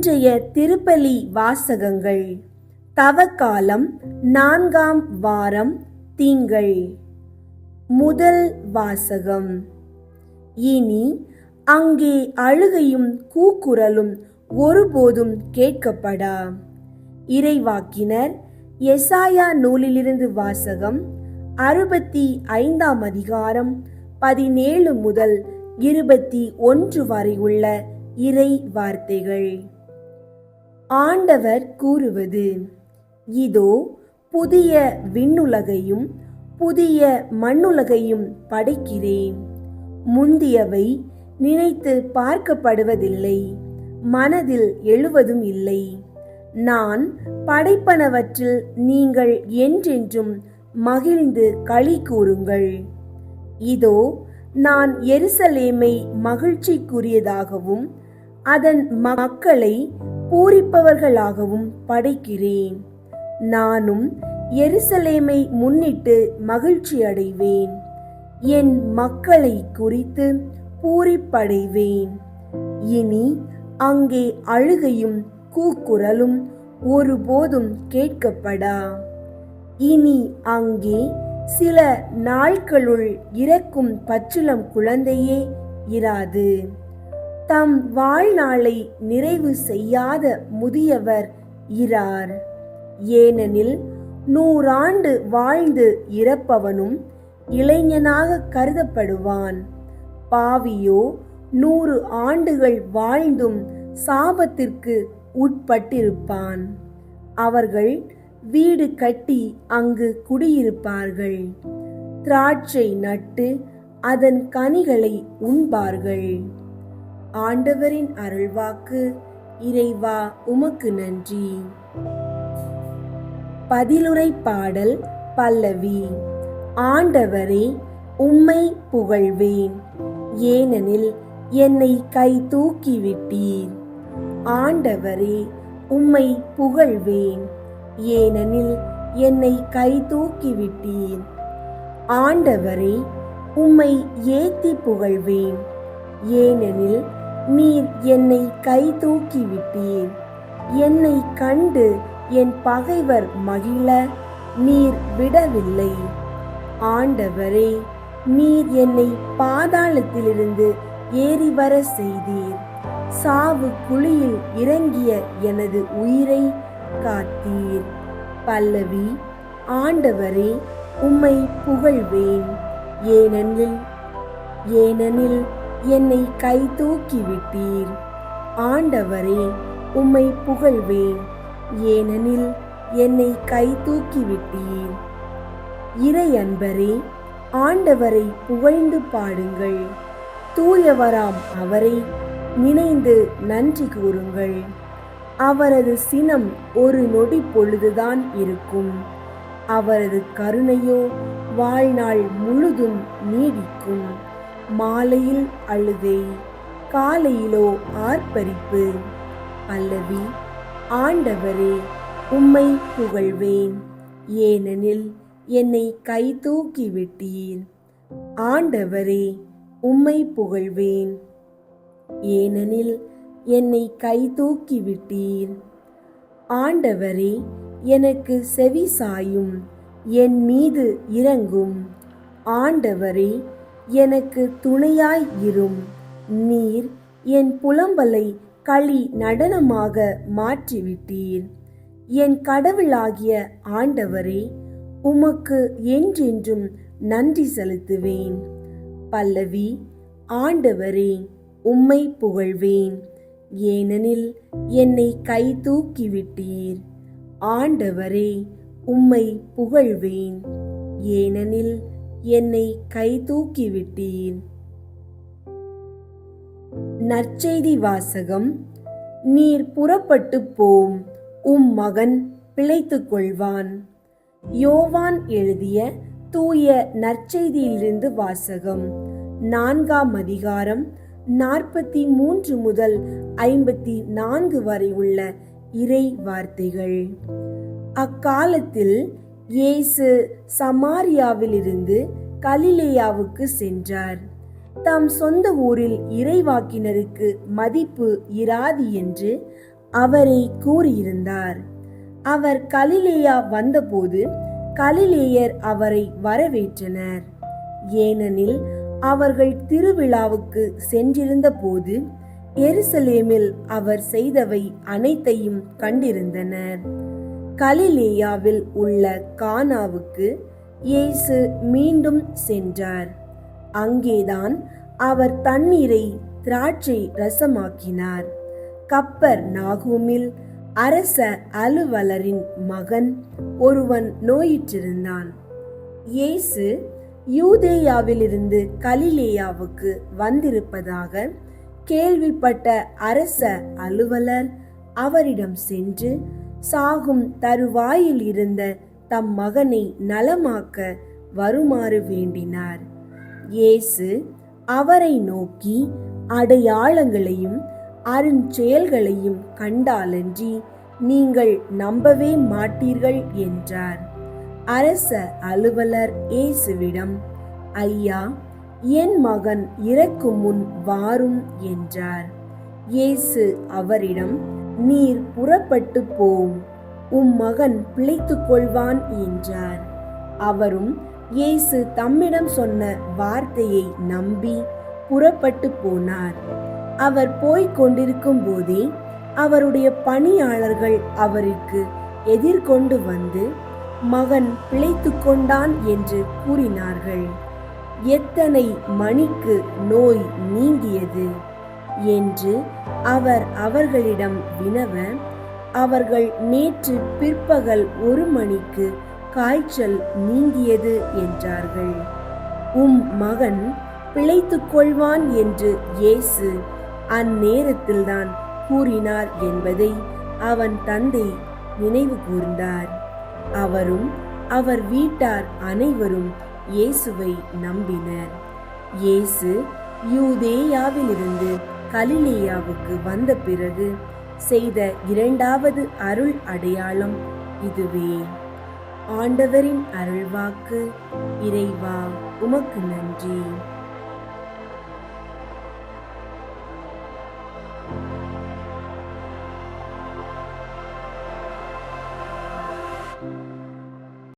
இன்றைய திருப்பலி வாசகங்கள். தவக்காலம் நான்காம் வாரம் திங்கள். முதல் வாசகம். இனி அங்கே அழுகையும் கூக்குரலும் ஒருபோதும் கேட்கப்படா. இறைவாக்கினர் எசாயா நூலிலிருந்து வாசகம் அறுபத்தி ஐந்தாம் அதிகாரம் பதினேழு முதல் இருபத்தி ஒன்று வரை உள்ள இறை வார்த்தைகள். ஆண்டவர் கூறுவது இதோ புதிய விண்ணுலகையும் புதிய மண்ணுலகையும் படைக்கிறேன். முந்தியவை நினைத்து பார்க்கப்படுவதில்லை மனதில் எழுவதும் இல்லை. நான் படைப்பனவற்றில் நீங்கள் என்றென்றும் மகிழ்ந்து களி கூறுங்கள். இதோ நான் எருசலேமை மகிழ்ச்சிக்குரியதாகவும் அதன் மக்களை பூரிப்பவர்களாகவும் படைக்கிறேன். நானும் எருசலேமை முன்னிட்டு மகிழ்ச்சி அடைவேன். என் மக்களை குறித்து பூரிப்படைவேன். இனி அங்கே அழுகையும் கூக்குரலும் ஒருபோதும் கேட்கப்படா. இனி அங்கே சில நாட்களுள் இறக்கும் பச்சிளம் குழந்தையே இராது. தம் வாழ்நாளை நிறைவு செய்யாத முதியவர் இரார். ஏனெனில் நூறாண்டு வாழ்ந்து இறப்பவனும் இளைஞனாக கருதப்படுவான். பாவியோ நூறு ஆண்டுகள் வாழ்ந்தும் சாபத்திற்கு உட்பட்டிருப்பான். அவர்கள் வீடு கட்டி அங்கு குடியிருப்பார்கள். திராட்சை நட்டு அதன் கனிகளை உண்பார்கள். ஆண்டவரின் அருள்வாக்கு இறைவா உமக்கு நன்றி. பதிலுரை பாடல் பல்லவி. ஆண்டவரே உம்மை புகழ்வேன். ஏனெனில் என்னை கை தூக்கிவிட்டீர். ஆண்டவரே உம்மை புகழ்வேன். ஏனெனில் என்னை கை தூக்கிவிட்டீர். ஆண்டவரே உம்மை ஏத்தி புகழ்வேன். ஏனெனில் நீர் என்னை கை தூக்கி விட்டீர் என்னை கண்டு என் பகைவர் மகிழ நீர் விடவில்லை. ஆண்டவரே நீர் என்னை பாதாளத்திலிருந்து ஏறி வர செய்தீர். சாவு குழியில் இறங்கிய எனது உயிரை காத்தீர். பல்லவி ஆண்டவரே உம்மை புகழ்வேன். ஏனெனில் ஏனெனில் என்னை கை தூக்கி விட்டீர் ஆண்டவரே உம்மை புகழ்வேன். ஏனெனில் என்னை கை தூக்கி விட்டீர் இறை அன்பரே ஆண்டவரை புகழ்ந்து பாடுங்கள். தூயவராம் அவரை நினைந்து நன்றி கூறுங்கள். அவரது சினம் ஒரு நொடி பொழுதுதான் இருக்கும். அவரது கருணையோ வாழ்நாள் முழுதும் நீடிக்கும். மாலையில் அழுகை காலையிலோ ஆர்ப்பரிப்பு. பல்லவி ஆண்டவரே உம்மை புகழ்வேன். ஏனெனில் என்னை கை தூக்கி விட்டீர். ஆண்டவரே உம்மை புகழ்வேன். ஏனெனில் என்னை கை தூக்கி விட்டீர். ஆண்டவரே எனக்கு செவி சாயும். என் மீது இறங்கும். ஆண்டவரே எனக்கு துணையாய் இரும். நீர் என் புலம்பலை களி நடனமாக மாற்றிவிட்டீர். என் கடவுளாகிய ஆண்டவரே உமக்கு என்றென்றும் நன்றி செலுத்துவேன். பல்லவி ஆண்டவரே உம்மை புகழ்வேன். ஏனெனில் என்னை கை தூக்கிவிட்டீர். ஆண்டவரே உம்மை புகழ்வேன். ஏனெனில் என்னை கை தூக்கி விட்டீர். நற்செய்தி வாசகம் நீர் புறப்பட்டு போம் உம் மகன் பிழைத்துக் கொள்வான். யோவான் எழுதிய தூய நற்செய்தியிலிருந்து வாசகம் நான்காம் அதிகாரம் நாற்பத்தி மூன்று முதல் ஐம்பத்தி நான்கு வரை உள்ள இறை வார்த்தைகள். அக்காலத்தில் இயேசு சமாரியாவிலிருந்து கலிலேயாவுக்கு சென்றார். தம் சொந்த ஊரில் இறைவாக்கினருக்கு மதிப்பு இராது என்று அவரை கூறியிருந்தார். அவர் கலிலேயா வந்தபோது கலிலேயர் அவரை வரவேற்றனர். ஏனெனில் அவர்கள் திருவிழாவுக்கு சென்றிருந்த போது எருசலேமில் அவர் செய்தவை அனைத்தையும் கண்டிருந்தனர். கலிலேயாவில் உள்ள கானாவுக்கு இயேசு மீண்டும் சென்றார். அங்கேதான் அவர் தண்ணீரை திராட்சை ரசமாக்கினார். கப்பர் நாகூமில் அரச அலுவலரின் மகன் ஒருவன் நோயிற்றிருந்தான். இயேசு யூதேயாவிலிருந்து கலிலேயாவுக்கு வந்திருப்பதாக கேள்விப்பட்ட அரச அலுவலர் அவரிடம் சென்று சாகும் தருவாயில் இருந்த தம் மகனை நலமாக்க வருமாறு வேண்டினார். இயேசு அவரை நோக்கி அடையாளங்களையும் அருஞ்செயல்களையும் கண்டாலன்றி நீங்கள் நம்பவே மாட்டீர்கள் என்றார். அரச அலுவலர் இயேசுவிடம் ஐயா என் மகன் இறக்கும் முன் வாரும் என்றார். இயேசு அவரிடம் நீர் புறப்பட்டு போம். உம் மகன் பிழைத்துக் கொள்வான் என்றார். அவரும் இயேசு தம்மிடம் சொன்ன வார்த்தையை நம்பி புறப்பட்டு போனார். அவர் போய்க் கொண்டிருக்கும் போதே அவருடைய பணியாளர்கள் அவருக்கு எதிர்கொண்டு வந்து மகன் பிழைத்து கொண்டான் என்று கூறினார்கள். எத்தனை மணிக்கு நோய் நீங்கியது? என்று அவர் அவர்களிடம் வினவ அவர்கள் நேற்று பிற்பகல் ஒரு மணிக்கு காய்ச்சல் நீங்கியது என்றார்கள். உம் மகன் பிழைத்துக் கொள்வான் என்று இயேசு அந்நேரத்தில்தான் கூறினார் என்பதை அவன் தந்தை நினைவு கூர்ந்தார். அவரும் அவர் வீட்டார் அனைவரும் இயேசுவை நம்பினர். இயேசு யூதேயாவிலிருந்து கலிலேயாவுக்கு வந்த பிறகு செய்த இரண்டாவது அருள் அடையாளம் இதுவே. ஆண்டவரின் அருள்வாக்கு இறைவா உமக்கு நன்றி.